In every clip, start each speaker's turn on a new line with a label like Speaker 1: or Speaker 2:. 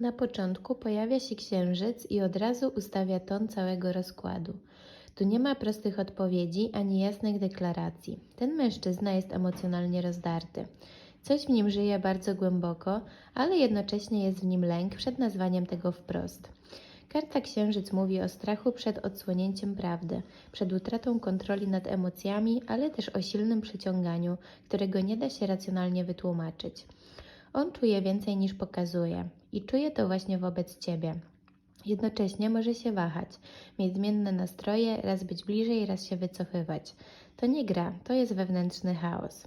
Speaker 1: Na początku pojawia się księżyc i od razu ustawia ton całego rozkładu. Tu nie ma prostych odpowiedzi ani jasnych deklaracji. Ten mężczyzna jest emocjonalnie rozdarty. Coś w nim żyje bardzo głęboko, ale jednocześnie jest w nim lęk przed nazwaniem tego wprost. Karta Księżyc mówi o strachu przed odsłonięciem prawdy, przed utratą kontroli nad emocjami, ale też o silnym przyciąganiu, którego nie da się racjonalnie wytłumaczyć. On czuje więcej niż pokazuje i czuje to właśnie wobec ciebie. Jednocześnie może się wahać, mieć zmienne nastroje, raz być bliżej, raz się wycofywać. To nie gra, to jest wewnętrzny chaos.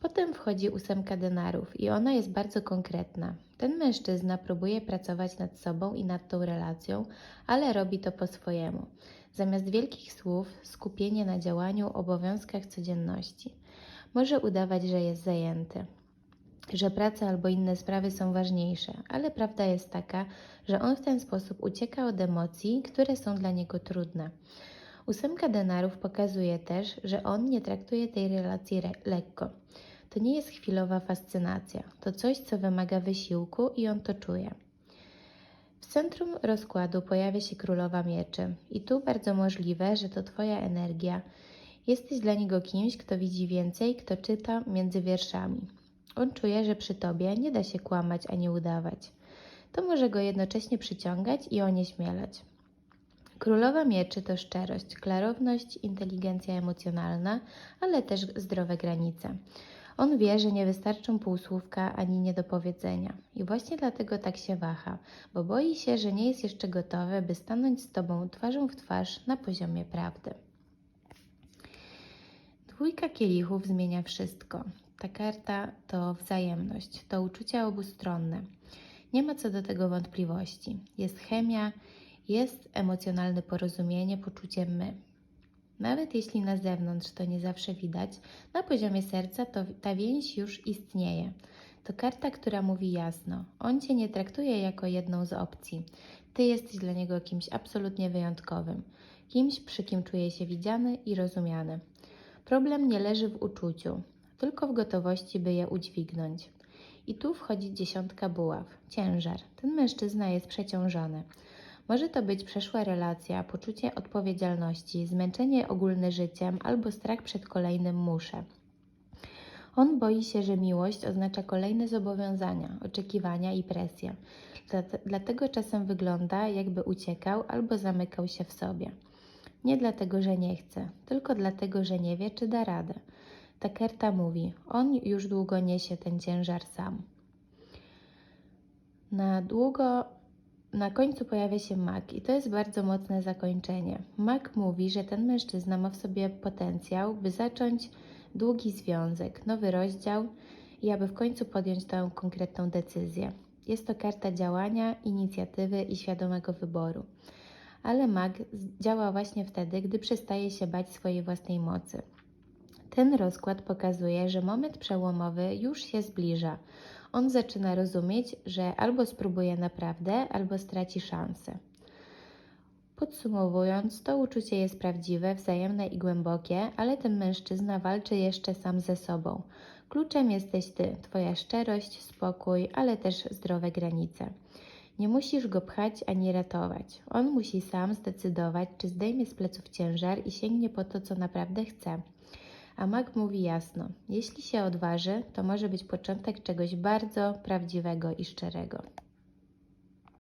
Speaker 1: Potem wchodzi ósemka denarów i ona jest bardzo konkretna. Ten mężczyzna próbuje pracować nad sobą i nad tą relacją, ale robi to po swojemu. Zamiast wielkich słów, skupienie na działaniu, obowiązkach codzienności. Może udawać, że jest zajęty, że praca albo inne sprawy są ważniejsze, ale prawda jest taka, że on w ten sposób ucieka od emocji, które są dla niego trudne. Ósemka denarów pokazuje też, że on nie traktuje tej relacji re- lekko. To nie jest chwilowa fascynacja, to coś, co wymaga wysiłku i on to czuje. W centrum rozkładu pojawia się królowa mieczy, i tu bardzo możliwe, że to Twoja energia. Jesteś dla niego kimś, kto widzi więcej, kto czyta między wierszami. On czuje, że przy tobie nie da się kłamać ani udawać. To może go jednocześnie przyciągać i onieśmielać. Królowa mieczy to szczerość, klarowność, inteligencja emocjonalna, ale też zdrowe granice. On wie, że nie wystarczą półsłówka ani niedopowiedzenia. I właśnie dlatego tak się waha, bo boi się, że nie jest jeszcze gotowy, by stanąć z tobą twarzą w twarz na poziomie prawdy. Dwójka kielichów zmienia wszystko. Ta karta to wzajemność, to uczucia obustronne. Nie ma co do tego wątpliwości. Jest chemia, jest emocjonalne porozumienie, poczucie my. Nawet jeśli na zewnątrz to nie zawsze widać, na poziomie serca to ta więź już istnieje. To karta, która mówi jasno: on cię nie traktuje jako jedną z opcji. Ty jesteś dla niego kimś absolutnie wyjątkowym, kimś, przy kim czuje się widziany i rozumiany. Problem nie leży w uczuciu, tylko w gotowości, by je udźwignąć. I tu wchodzi dziesiątka buław, ciężar. Ten mężczyzna jest przeciążony. Może to być przeszła relacja, poczucie odpowiedzialności, zmęczenie ogólne życiem albo strach przed kolejnym muszę. On boi się, że miłość oznacza kolejne zobowiązania, oczekiwania i presję. Dlate- Dlatego czasem wygląda, jakby uciekał albo zamykał się w sobie. Nie dlatego, że nie chce, tylko dlatego, że nie wie, czy da radę. Ta karta mówi, on już długo niesie ten ciężar sam. Na długo, na końcu pojawia się mak i to jest bardzo mocne zakończenie. Mak mówi, że ten mężczyzna ma w sobie potencjał, by zacząć długi związek, nowy rozdział i aby w końcu podjąć tę konkretną decyzję. Jest to karta działania, inicjatywy i świadomego wyboru. Ale mag działa właśnie wtedy, gdy przestaje się bać swojej własnej mocy. Ten rozkład pokazuje, że moment przełomowy już się zbliża. On zaczyna rozumieć, że albo spróbuje naprawdę, albo straci szansę. Podsumowując, to uczucie jest prawdziwe, wzajemne i głębokie, ale ten mężczyzna walczy jeszcze sam ze sobą. Kluczem jesteś ty, twoja szczerość, spokój, ale też zdrowe granice. Nie musisz go pchać ani ratować. On musi sam zdecydować, czy zdejmie z pleców ciężar i sięgnie po to, co naprawdę chce. A Mag mówi jasno: jeśli się odważy, to może być początek czegoś bardzo prawdziwego i szczerego.